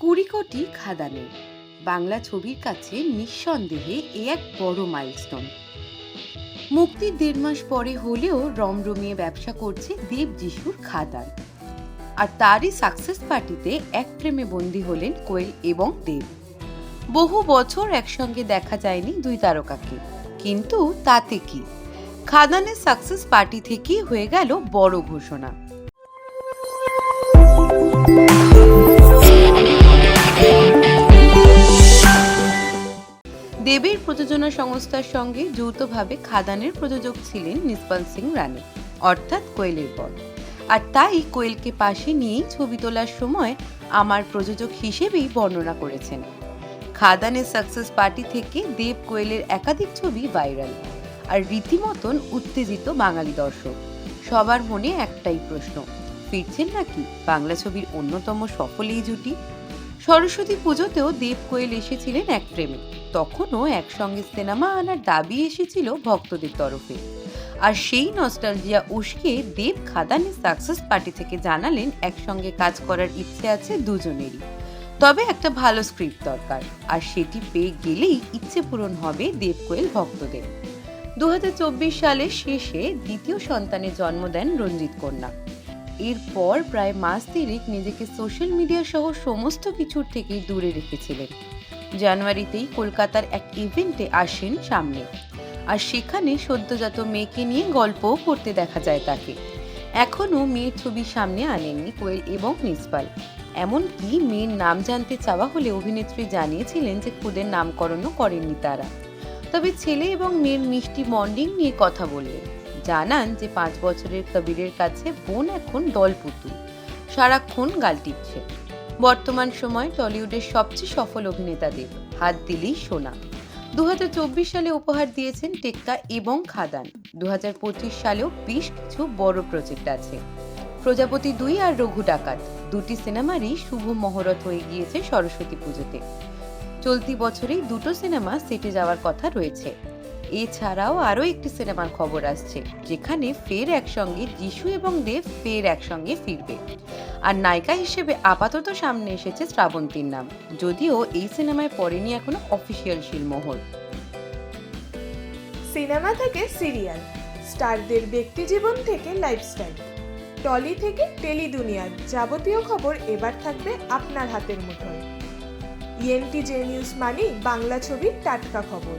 কুড়ি কোটি খাদানে। বাংলা ছবির কাছে নিঃসন্দেহে এ এক বড় মাইলস্টোন। মুক্তির দেড় মাস পরে হলেও রমরমিয়ে ব্যবসা করছে দেব যিশুর খাদান। আর তারই সাকসেস পার্টিতে এক প্রেমে বন্দী হলেন কোয়েল এবং দেব। বহু বছর একসঙ্গে দেখা যায়নি দুই তারকাকে। কিন্তু তাতে কি? খাদানের সাকসেস পার্টি থেকেই হয়ে গেল বড় ঘোষণা। দেবের প্রযোজনা সংস্থার সঙ্গে যৌথভাবে খাদানের প্রযোজক ছিলেন নিষ্পাল সিং রানী, অর্থাৎ কোয়েলের পর আর তাই কোয়েলকে পাশে নিয়েই ছবি তোলার সময় আমার প্রযোজক হিসেবেই বর্ণনা করেছেন। খাদানের সাকসেস পার্টি থেকে দেব কোয়েলের একাধিক ছবি ভাইরাল, আর রীতিমতন উত্তেজিত বাঙালি দর্শক। সবার মনে একটাই প্রশ্ন, ফিরছেন নাকি বাংলা ছবির অন্যতম সফল এই জুটি? সরস্বতী পুজোতেও দেব কোয়েল এসেছিলেন এক প্রেমে। তখনও একসঙ্গে সিনেমা আনার দাবি এসেছিল ভক্তদের তরফে। আর সেই নস্টালজিয়া উস্কে দেব খাদানের সাকসেস পার্টি থেকে জানালেন, একসঙ্গে কাজ করার ইচ্ছে আছে দুজনেরই। তবে একটা ভালো স্ক্রিপ্ট দরকার, আর সেটি পেয়ে গেলেই ইচ্ছে পূরণ হবে দেব কোয়েল ভক্তদের। দু হাজার চব্বিশ সালের শেষে দ্বিতীয় সন্তানের জন্ম দেন রঞ্জিত কন্যা। এরপর প্রায় মাস তিরিক নিজেকে সোশ্যাল মিডিয়া সহ সমস্ত কিছুর থেকেই দূরে রেখেছিলেন। জানুয়ারিতেই কলকাতার এক ইভেন্টে আসেন সামনে। আর সেখানে সদ্যজাত মেয়েকে নিয়ে গল্পও করতে দেখা যায় তাকে। এখনও মেয়ের ছবি সামনে আনেননি কোয়েল এবং নিসপাল এমনকি মেয়ের নাম জানতে চাওয়া হলে অভিনেত্রী জানিয়েছিলেন যে খুদের নামকরণও করেননি তারা। তবে ছেলে এবং মেয়ের মিষ্টি বন্ডিং নিয়ে কথা বললেন। জানান যে পাঁচ বছরের কবিরের কাছে বোন এখন দলপুতুল সারাক্ষণ গাল টিপছে। বর্তমান সময় টলিউডের সবচেয়ে সফল অভিনেতাদের হাত দিলেই সোনা। দুহাজার চব্বিশ সালে উপহার দিয়েছেন টেক্কা এবং খাদান। দুহাজার পঁচিশ সালেও বেশ কিছু বড় প্রজেক্ট আছে। প্রজাপতি দুই আর রঘু ডাকাত, দুটি সিনেমারই শুভ মহরত হয়ে গিয়েছে সরস্বতী পুজোতে। চলতি বছরেই দুটো সিনেমা সেটে যাওয়ার কথা রয়েছে। এছাড়াও আরও একটি সিনেমার খবর আসছে, যেখানে ফের একসঙ্গে যিশু এবং দেব ফের একসঙ্গে ফিরবে। আর নায়িকা হিসেবে আপাতত সামনে এসেছে শ্রাবন্তীর নাম, যদিও এই সিনেমায় পড়েনি এখনও অফিসিয়াল শিলমোহর। সিনেমা থেকে সিরিয়াল, স্টারদের ব্যক্তিজীবন থেকে লাইফস্টাইল, টলি থেকে টেলি দুনিয়ার যাবতীয় খবর এবার থাকবে আপনার হাতের মুঠোয়। ইএনটি জে নিউজ মানে বাংলা ছবির টাটকা খবর।